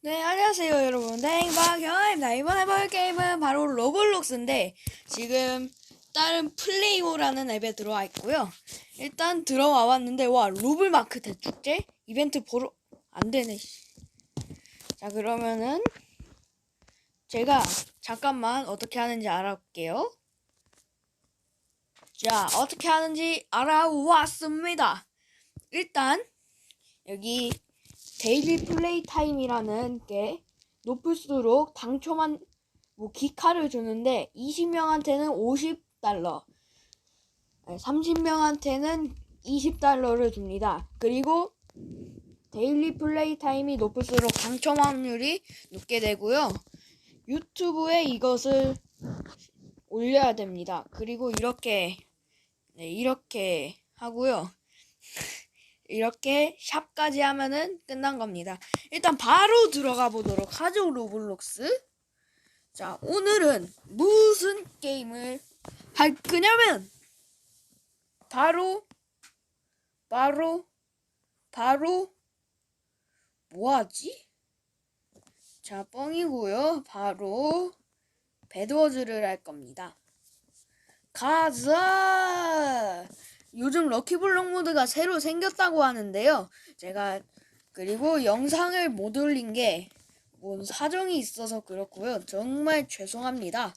네, 안녕하세요, 여러분. 땡박현입니다. 이번에 볼 게임은 바로 로블록스인데, 지금 다른 플레이오라는 앱에 들어와 있고요. 일단 들어와 왔는데, 와, 로블마크 대축제? 이벤트 보러, 안 되네, 씨. 자, 그러면은, 제가 잠깐만 어떻게 하는지 알아볼게요. 자, 어떻게 하는지 알아왔습니다. 일단, 여기 데일리 플레이 타임이라는 게 높을수록 당초만 뭐 기카를 주는데 20명한테는 50달러, 30명한테는 20달러를 줍니다. 그리고 데일리 플레이 타임이 높을수록 당첨 확률이 높게 되고요. 유튜브에 이것을 올려야 됩니다. 그리고 이렇게 네, 이렇게 하고요. 이렇게 샵까지 하면은 끝난 겁니다. 일단 바로 들어가 보도록 하죠, 로블록스. 자, 오늘은 무슨 게임을 할 거냐면 바로 바로 바로 뭐하지? 자, 뻥이고요. 바로 배드워즈를 할 겁니다. 가자! 요즘 럭키블럭 모드가 새로 생겼다고 하는데요. 제가 그리고 영상을 못 올린 게 뭔 사정이 있어서 그렇고요. 정말 죄송합니다.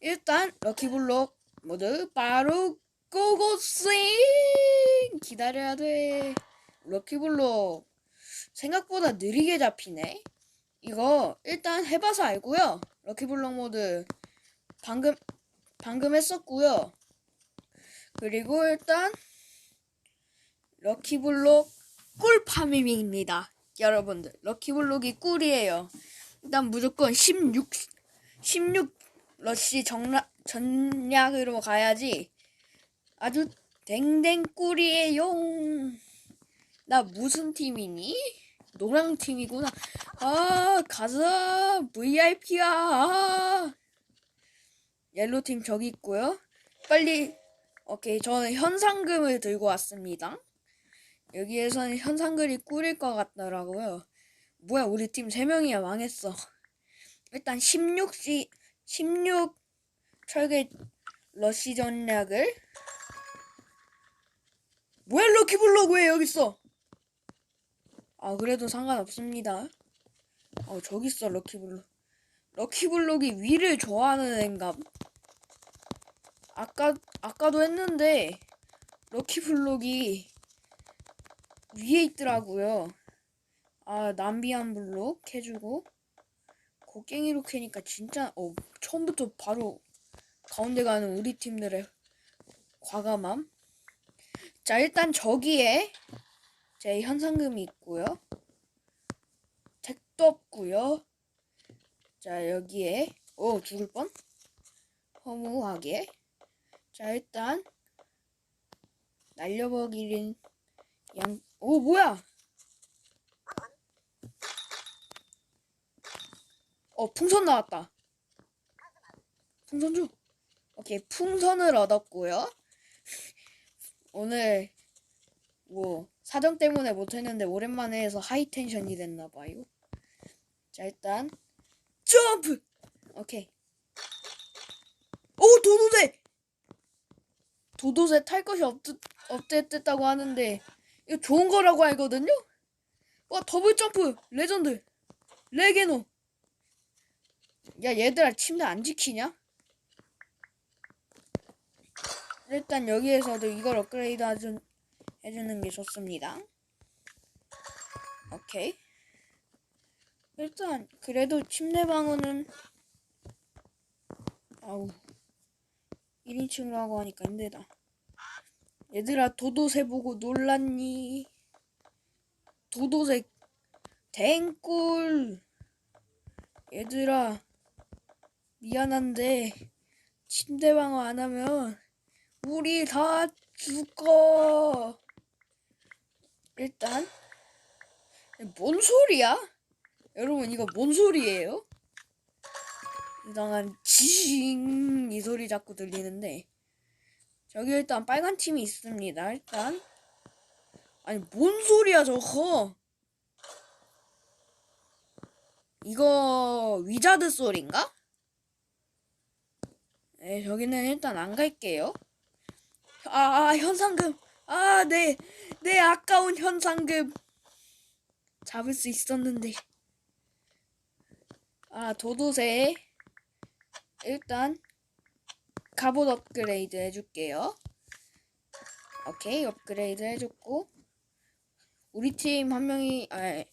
일단 럭키블럭 모드 바로 고고싱 기다려야 돼. 럭키블럭 생각보다 느리게 잡히네. 이거 일단 해봐서 알고요. 럭키블럭 모드 방금 방금 했었고요. 그리고 일단 럭키블록 꿀 파밍입니다. 여러분들 럭키블록이 꿀이에요. 일단 무조건 16 16 러시 정라, 전략으로 가야지 아주 댕댕 꿀이에요. 나 무슨 팀이니? 노랑 팀이구나. 아 가자 VIP야. 아. 옐로 팀 저기 있고요. 빨리 오케이, 저는 현상금을 들고 왔습니다. 여기에서는 현상금이 꿀일 것 같더라고요. 뭐야, 우리 팀 3명이야, 망했어. 일단 16시, 16 철개 러시 전략을. 뭐야, 럭키블록 왜 여기 있어? 아, 그래도 상관없습니다. 어, 저기 있어, 럭키블록. 럭키블록이 위를 좋아하는 앤가? 아까 아까도 했는데 럭키블록이 위에 있더라고요. 아 남비한 블록 해주고 곡괭이로 캐니까 진짜 어 처음부터 바로 가운데 가는 우리 팀들의 과감함. 자 일단 저기에 제 현상금이 있고요. 택도 없고요. 자 여기에 오 죽을 뻔. 허무하게. 자 일단 날려버리는 양. 오 뭐야? 어 풍선 나왔다. 풍선 줘. 오케이 풍선을 얻었고요. 오늘 뭐 사정 때문에 못했는데 오랜만에 해서 하이 텐션이 됐나봐요. 자 일단 점프. 오케이. 오 도도새. 도도새 탈 것이 없, 없댔다고 하는데 이거 좋은 거라고 알거든요? 와 더블 점프! 레전드! 레게노! 야 얘들아 침대 안 지키냐? 일단 여기에서도 이걸 업그레이드 해주, 해주는 게 좋습니다. 오케이. 일단 그래도 침대 방어는 아우 1인칭으로 하고 하니까 힘들다. 얘들아 도도새 보고 놀랐니? 도도새 댕꿀 얘들아 미안한데 침대 방어 안 하면 우리 다 죽어 일단 뭔 소리야? 여러분 이거 뭔 소리예요? 이상한 지잉 이 소리 자꾸 들리는데 저기 일단 빨간 팀이 있습니다. 일단 아니 뭔 소리야 저거? 이거 위자드 소리인가? 네, 저기는 일단 안 갈게요. 아, 아 현상금. 아, 네, 네 아까운 현상금. 잡을 수 있었는데. 아, 도도새. 일단 갑옷 업그레이드 해줄게요. 오케이, 업그레이드 해줬고. 우리 팀 한 명이, 아,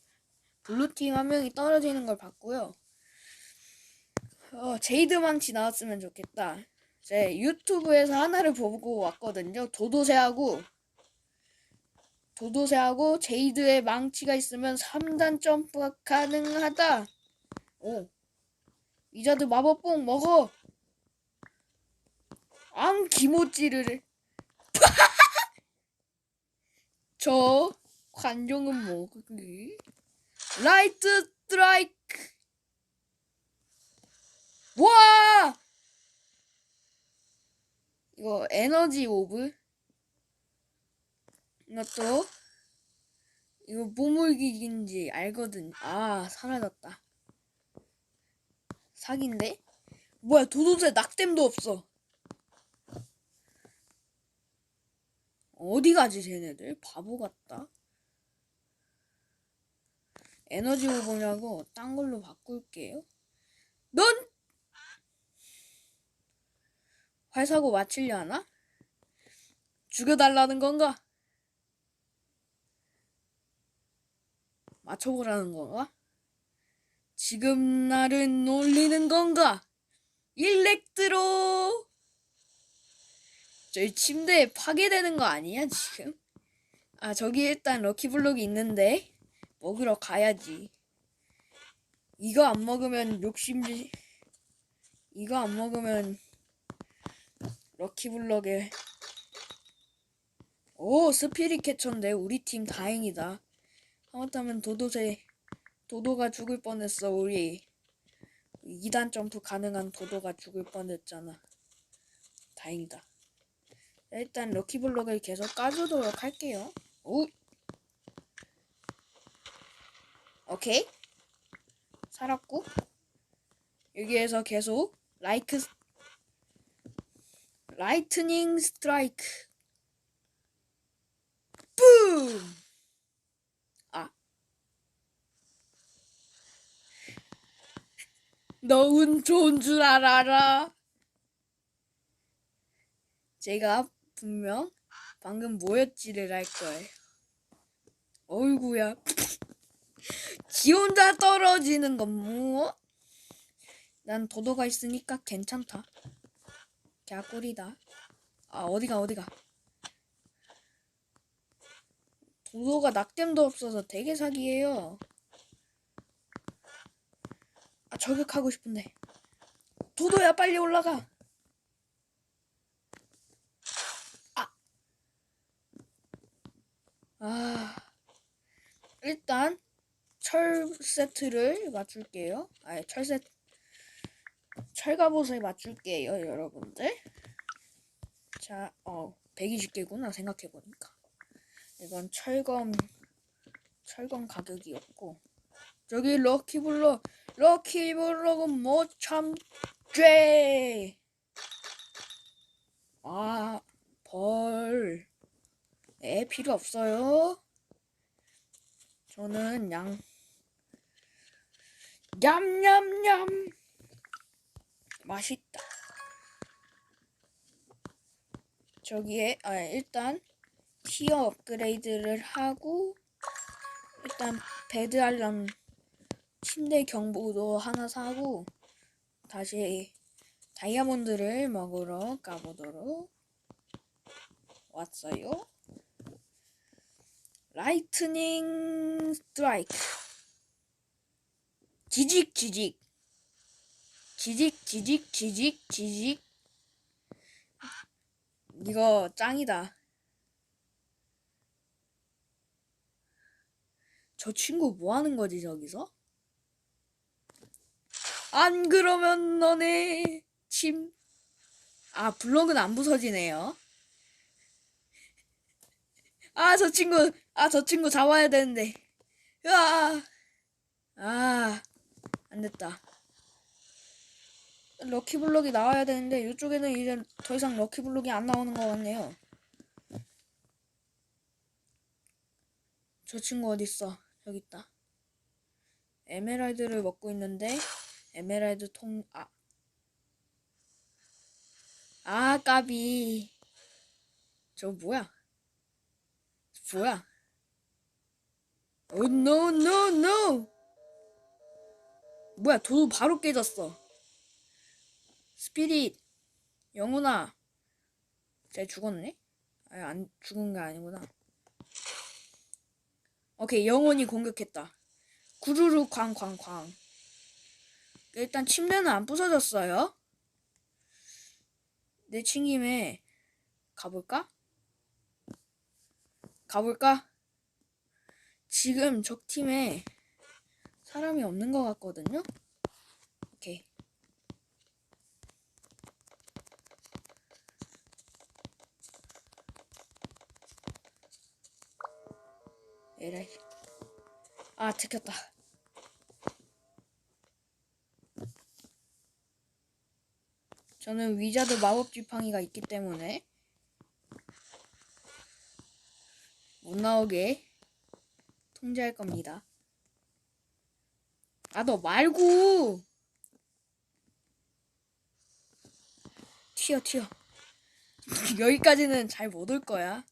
블루 팀 한 명이 떨어지는 걸 봤고요. 어, 제이드 망치 나왔으면 좋겠다. 제 유튜브에서 하나를 보고 왔거든요. 도도새하고 도도새하고 제이드의 망치가 있으면 3단 점프가 가능하다. 오. 이자드 마법봉 먹어. 앙 기모찌를. 저 관종은 먹기. 라이트 스트라이크. 와! 이거 에너지 오브. 이것도 이거 보물기인지 알거든. 아 사라졌다. 사기인데? 뭐야 도도새 낙댐도 없어. 어디 가지 쟤네들? 바보 같다. 에너지 오브냐고 딴 걸로 바꿀게요. 넌 활사고 맞추려 하나? 죽여달라는 건가? 맞춰보라는 건가? 지금 나를 놀리는 건가? 일렉트로! 저희 침대 파괴되는 거 아니야, 지금? 아, 저기 일단 럭키블록이 있는데, 먹으러 가야지. 이거 안 먹으면 욕심지, 이거 안 먹으면 럭키블럭에 오 스피릿 캐쳐인데 우리 팀 다행이다 하마터면 도도새 도도가 죽을 뻔했어 우리. 2단 점프 가능한 도도가 죽을 뻔했잖아. 다행이다. 일단 럭키블럭을 계속 까주도록 할게요. 오 오케이. 살았고 여기에서 계속 라이크 라이트닝 스트라이크. 뿜! 아. 너 운 좋은 줄 알아라. 제가 분명 방금 뭐였지를 할 거예요. 어이구야. 지 혼자 떨어지는 건 뭐? 난 도도가 있으니까 괜찮다. 개꿀이다. 아 어디가 어디가. 도도가 낙뎀도 없어서 되게 사기예요. 아 저격하고 싶은데. 도도야 빨리 올라가. 아. 아. 일단 철 세트를 맞출게요. 아니 철 세트 철갑옷을 맞출게요, 여러분들. 자, 어, 120개구나, 생각해보니까. 이건 철검, 철검 가격이었고. 저기 럭키블럭, 럭키블럭은 뭐 참죄! 아, 벌. 에, 필요 없어요. 저는 양, 냠냠냠! 맛있다. 저기에 아 일단 티어 업그레이드를 하고 일단 베드 알람 침대 경보도 하나 사고 다시 다이아몬드를 먹으러 가보도록 왔어요. 라이트닝 스트라이크 지직 지직 지직 지직 지직 지직 이거 짱이다 저 친구 뭐 하는 거지 저기서? 안 그러면 너네 침. 아 블록은 안 부서지네요. 아 저 친구 아 저 친구 잡아야 되는데. 아. 아. 안 됐다. 럭키블럭이 나와야 되는데 이쪽에는 이제 더 이상 럭키블럭이 안 나오는 것 같네요. 저 친구 어디 있어? 여기 있다. 에메랄드를 먹고 있는데 에메랄드 통 아. 아 까비. 저 뭐야? 뭐야? 오 노 노 노. 뭐야 도도 바로 깨졌어. 스피릿 영훈아 쟤 죽었네? 아니 안 죽은 게 아니구나 오케이 영혼이 공격했다 구르르 쾅쾅쾅 일단 침대는 안 부서졌어요 내친 김에 가볼까? 가볼까? 지금 적팀에 사람이 없는 것 같거든요? 오케이 에라이. 아, 들켰다. 저는 위자드 마법 지팡이가 있기 때문에 못 나오게 통제할 겁니다. 아, 너 말고! 튀어, 튀어. 여기까지는 잘 못 올 거야.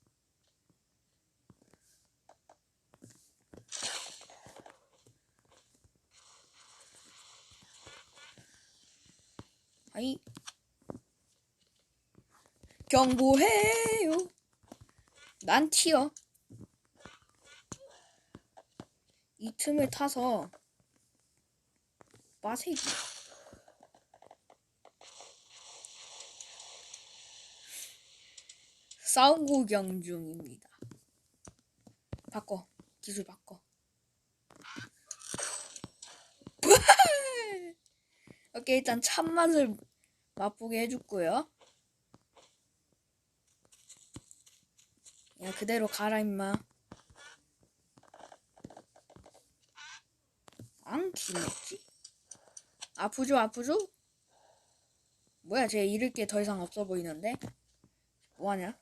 아이 경고해요. 난 튀어. 이 틈을 타서 빠세기. 싸움 구경 중입니다. 바꿔. 기술 바꿔. 오케이, 일단 참맛을 맛보게 해줬고요. 야, 그대로 가라, 임마. 안 기냈지? 아프죠, 아프죠? 뭐야, 쟤 잃을 게 더 이상 없어 보이는데? 뭐하냐?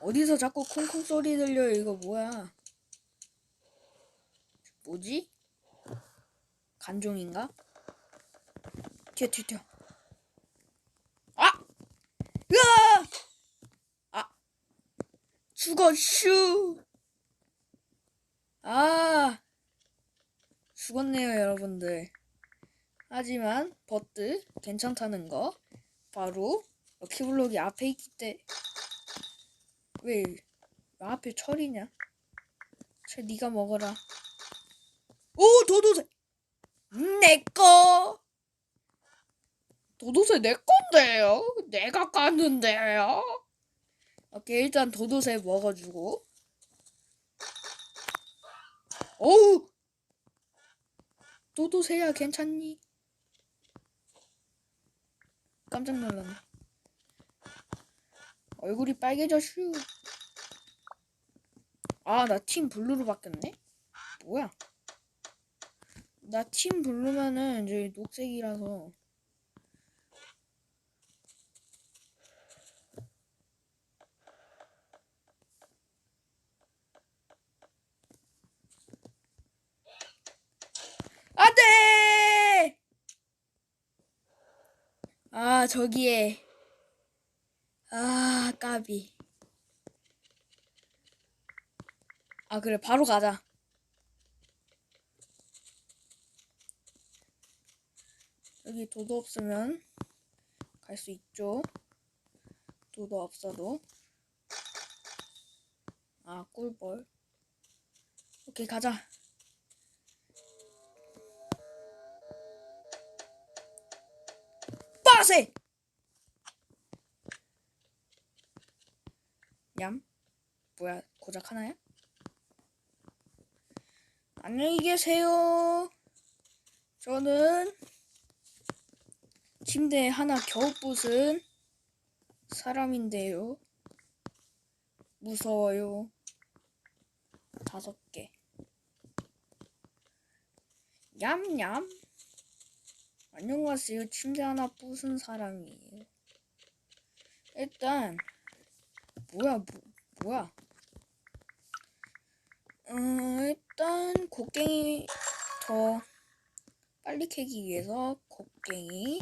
어디서 자꾸 콩콩 소리 들려요, 이거 뭐야? 뭐지? 간종인가? 튀어 튀어 튀어 아! 으아! 아! 죽어 슈! 아! 죽었네요 여러분들 하지만 버트 괜찮다는 거 바로 럭키블록이 앞에 있기 때 왜, 왜 앞에 철이냐? 철 네가 먹어라 오 도도새 내꺼 도도새 내 건데요 내가 깠는데요? 오케이 일단 도도새 먹어주고. 어우! 도도새야 괜찮니? 깜짝 놀랐네. 얼굴이 빨개졌슈. 아 나 팀 블루로 바뀌었네? 뭐야? 나 팀 블루면은 이제 녹색이라서 안돼 아 저기에 아 까비 아 그래 바로 가자 여기 도도 없으면 갈 수 있죠. 도도 없어도. 아, 꿀벌. 오케이, 가자. 빠세! 냠? 뭐야, 고작 하나야? 안녕히 계세요. 저는 침대 하나 겨우 부순 사람인데요. 무서워요. 다섯 개. 얌얌. 안녕하세요. 침대 하나 부순 사람이에요. 일단 뭐야 뭐, 뭐야? 어, 일단 곡괭이 더 빨리 캐기 위해서 곡괭이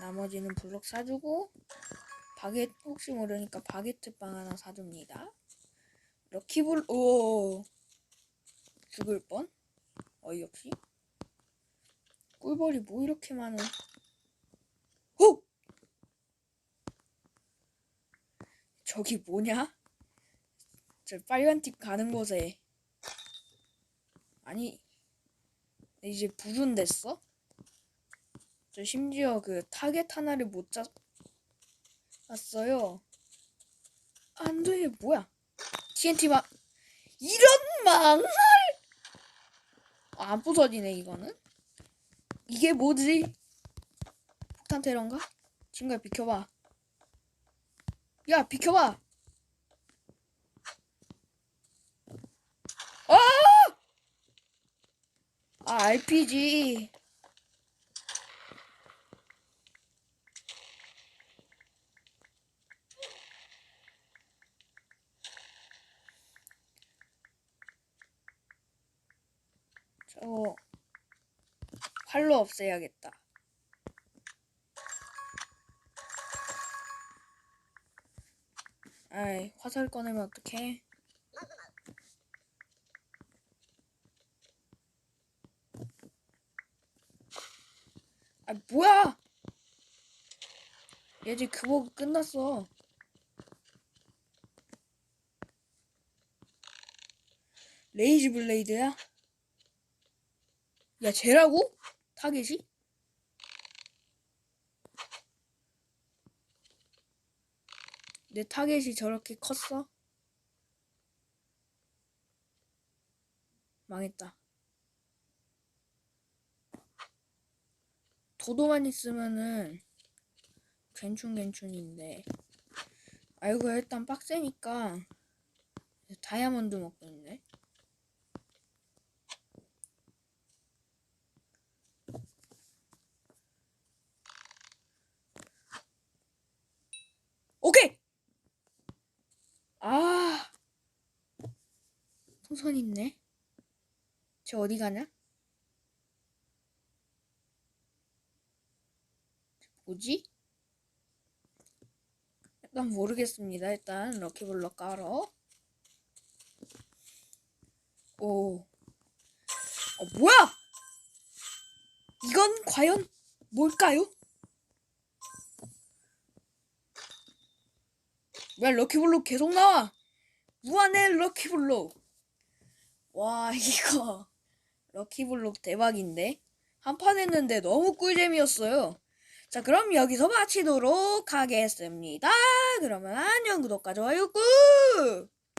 나머지는 블록 사주고 바게 혹시 모르니까 바게트 빵 하나 사줍니다. 럭키블 오 죽을 뻔 어이없이 꿀벌이 뭐 이렇게 많은 호 저기 뭐냐? 저 빨간 팁 가는 곳에 아니 이제 불은 됐어? 저 심지어 그 타겟 하나를 못 잡았어요. 안 돼 뭐야? TNT 막 이런 망할 아, 안 부서지네 이거는 이게 뭐지? 폭탄 테러인가? 친구야 비켜봐. 야 비켜봐. 아! 아 RPG. 저거 활로 없애야겠다. 아이 화살 꺼내면 어떡해? 아 뭐야? 얘 이제 그거 끝났어. 레이지 블레이드야? 야 쟤라고? 타겟이? 내 타겟이 저렇게 컸어? 망했다. 도도만 있으면은 괜춘괜춘인데 아이고 일단 빡세니까 다이아몬드 먹고 있네. 오케이. 아, 풍 선 있네. 저 어디 가냐? 뭐지? 일단 모르겠습니다. 일단 럭키블럭 깔어. 오. 어, 뭐야? 이건 과연 뭘까요? 왜 럭키블록 계속 나와? 무한의 럭키블록. 와 이거 럭키블록 대박인데 한 판 했는데 너무 꿀잼이었어요. 자 그럼 여기서 마치도록 하겠습니다. 그러면 안녕 구독과 좋아요 꾹.